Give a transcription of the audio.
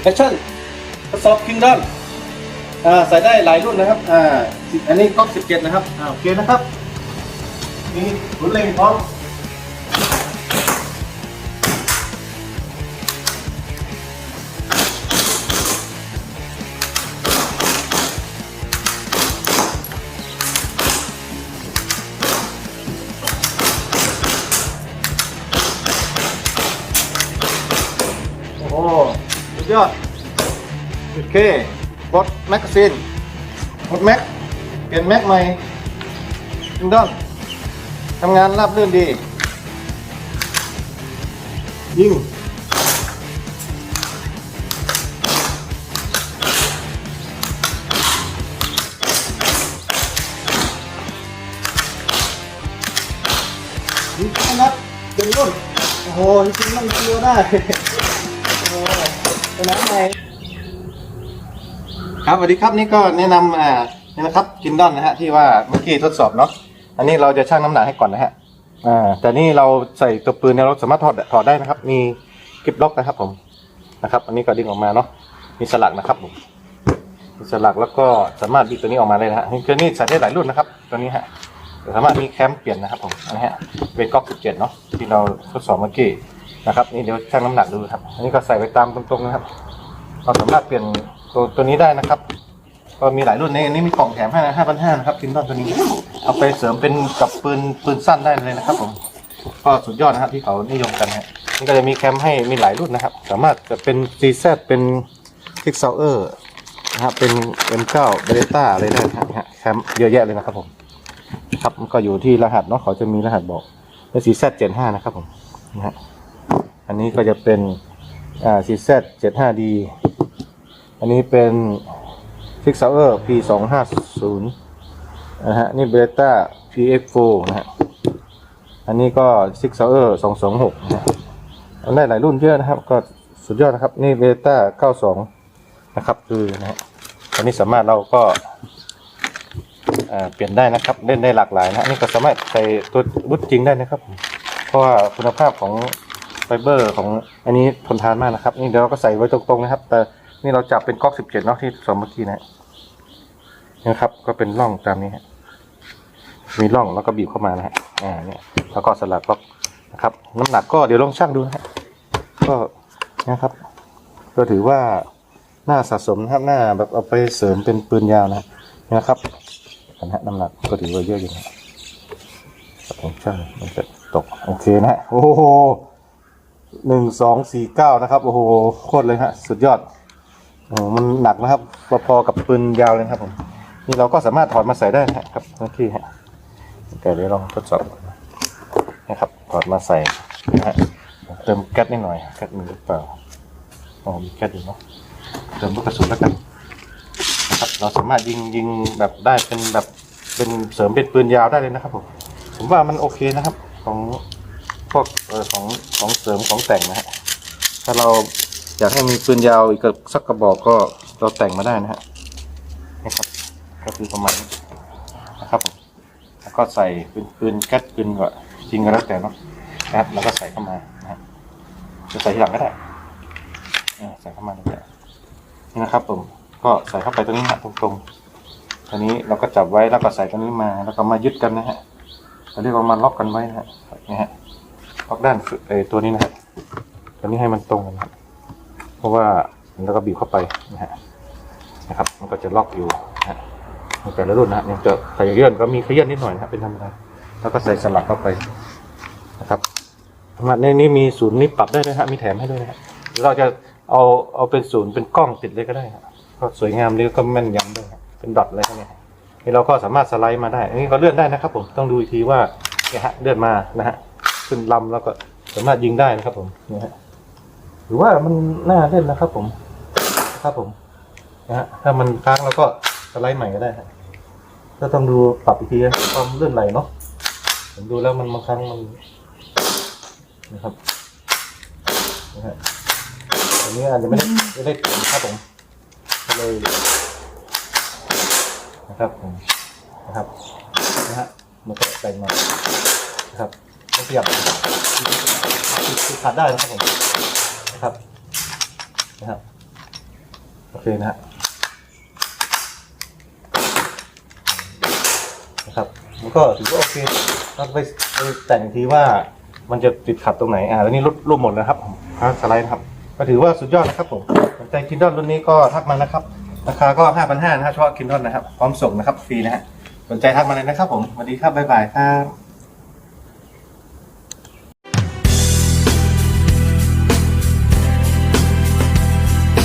แฟชั่นกระสอบคิงดอนอ่าใส่ได้หลายรุ่นนะครับอ่าอันนี้ก๊อก17 นะครับอ่าโอเคนะครับ นี่รุ่นเล่งพร้อม สุดยอดโอเคบอสแมกกซีนบอสแม็กเปลี่ยนแม็กใหม่คิงดอนทำงานราบรื่นดี ยิงยิงนัดเป็นรุ่นโอ้โหจริงๆมันเดียวได้ เป็นน้ำใหม่ครับสวัสดีครับนี่ก็แนะนำอ่านี่นะครับกินดอนนะฮะที่ว่าเมื่อกี้ทดสอบเนาะอันนี้เราจะชั่งน้ำหนักให้ก่อนนะฮะอ่าแต่นี่เราใส่ตัวปืนเนี่ยเราสามารถถอดถอดได้นะครับ มีคลิปล็อกนะครับผมนะครับ อันนี้ก็ดึงออกมาเนาะมีสลักนะครับผมมีสลักแล้วก็สามารถดึงตัวนี้ออกมาได้นะฮะนี่คือนี่ใส่ได้หลายรุ่นนะครับ ตัวนี้ฮะสามารถมีแคมเปลี่ยนนะครับผมอันนี้ฮะเป็นก๊อก17เนาะที่เราทดสอบเมื่อกี้ นะครับนี่เดี๋ยวชั่งน้ำหนักดูครับ อันนี้ก็ใส่ไปตามตรงๆนะครับเราสามารถเปลี่ยนตัวตัวนี้ได้นะครับ ก็มีหลายรุ่นในนี้มีกล่องแถมให้นะห้าพันห้านะครับทินดอนตัวนี้ เอาไปเสริมเป็นกับปืนปืนสั้นได้เลยนะครับผมก็สุดยอดนะครับที่เขานิยมกันฮะนี่ก็จะมีแคมให้มีหลายรุ่นนะครับ สามารถจะเป็น CZ เป็นทิกเซอร์นะครับเป็น M9 เบต้าอะไรได้นะฮะแคมเยอะแยะเลยนะครับผมครับก็อยู่ที่รหัสเนาะเขาจะมีรหัสบอกเป็น CZ 75นะครับผมนะฮะ อันนี้ก็จะเป็นอ่า CZ 75D อันนี้เป็น Six Hour P 2 5 0 นะฮะ นี่เบต้า PX4 นะฮะ อันนี้ก็ Six Hour 226นะฮะได้หลายรุ่นเยอะนะครับ ก็สุดยอดนะครับ นี่เบต้า92 นะครับ คือนะฮะอันนี้สามารถเราก็เปลี่ยนได้นะครับ เล่นได้หลากหลายนะฮะนี่ก็สามารถใส่ตัววุฒิจริงได้นะครับ เพราะว่าคุณภาพของ ไฟเบอร์ของอันนี้ทนทานมากนะครับ นี่เดี๋ยวเราก็ใส่ไว้ตรงๆนะครับ แต่นี่เราจับเป็นก๊อก17เจ็ดเนาะที่สอนเมื่อกี้นะฮะนะครับ ก็เป็นร่องตามนี้ฮะมีร่องแล้วก็บีบเข้ามานะฮะอ่าเนี่ยแล้วก็สลัดก๊อกนะครับ น้ำหนักก็เดี๋ยวลองชั่งดูนะฮะก็นะครับ ก็ถือว่าหน้าสะสมนะครับหน้าแบบเอาไปเสริมเป็นปืนยาวนะนะครับนะฮะน้ำหนักก็ถือว่าเยอะอยู่นะผมชั่งมันจะตกโอเคนะฮะโอ้โห หนึ่งสองสี่เก้านะครับ โอ้โหโคตรเลยฮะ สุดยอดโอ้โหมันหนักนะครับพอๆกับปืนยาวเลยนะครับผมนี่เราก็สามารถถอดมาใส่ได้นะครับเมื่อกี้ฮะแต่เดี๋ยวลองทดสอบนะครับถอดมาใส่นะฮะเติมแก๊สนิดหน่อยแก๊สมีหรือเปล่าอ๋อมีแก๊สอยู่เนาะเติมลูกกระสุนแล้วกันนะครับเราสามารถยิงยิงแบบได้เป็นแบบเป็นเสริมเป็นปืนยาวได้เลยนะครับผมผมว่ามันโอเคนะครับของ พวกออของของเสริมของแต่งนะฮะถ้าเราอยากให้มีปืนยาวอีกสักกระบอกก็เราแต่งมาได้นะฮะนะครับก็คือประมาณนะครับผมแล้วก็ใส่ปืนปืนแก๊สปืนก็จริงก็แล้วแต่เนาะนะครับแล้วก็ใส่เข้ามานะฮะจะใส่ทีหลังก็ได้ใส่เข้ามาเลยนี่นะครับผมก็ใส่เข้าไปตรงนี้ฮะตรงๆตอนนี้เราก็จับไว้แล้วก็ใส่ตรงนี้มาแล้วก็มายึดกันนะฮะเราเรียกว่ามาล็อกกันไว้นะฮะนี่ฮะ ล็อกด้านไอตัวนี้นะฮะตัวนี้ให้มันตรงกันนะเพราะว่าแล้วก็บีบเข้าไปนะฮะนะครับ มันก็จะล็อกอยู่นะฮะแต่ละรุ่นนะฮะยังจะใส่เยื่อนก็มีขยื่นนิดหน่อยนะครับเป็นธรรมดาแล้วก็ใส่สลักเข้าไปนะครับสามารถในนี้มีศูนย์นี้ปรับได้ด้วยฮะมีแถมให้ด้วยนะฮะเราจะเอาเอาเป็นศูนย์เป็นกล้องติดเลยก็ได้ฮะก็สวยงามดีก็แม่นยำด้วยเป็นดอทอะไรพวกเนี้ยนี่เราก็สามารถสไลด์มาได้อันนี้ก็เลื่อนได้นะครับ ผมต้องดูอีกทีว่าเนี่ยฮะเลื่อนมานะฮะ ขึ้นลำแล้วก็สามารถยิงได้นะครับผมนี่ฮะหรือว่ามันน่าเล่นนะครับผมนะครับผมนะฮะถ้ามันค้างเราก็สไลด์ใหม่ก็ได้ฮะก็ต้องดูปรับอีกทีนะความเลื่อนไหลเนาะผมดูแล้วมันบางครั้งมันนะครับนะฮะอันนี้อาจจะไม่ได้ไม่ได้ผลครับผมก็เลยนะครับผมนะครับนะฮะมันก็ใส่มานะครับ ขยับคือขาดได้นะครับผมนะครับนะครับโอเคนะฮะนะครับมันก็ถือว่าโอเคเราไปไปแต่งทีว่ามันจะติดขัดตรงไหนอ่าแล้วนี่รูปรูปหมดแล้วครับผมพาสไลด์นะครับก็ถือว่าสุดยอดนะครับผมสนใจคินดอนรุ่นนี้ก็ทักมานะครับ ราคาก็ห้าพันห้านะฮะเฉพาะคินดอนนะครับ พร้อมส่งนะครับฟรีนะฮะสนใจทักมาเลยนะครับผมสวัสดีครับบ๊ายบายครับ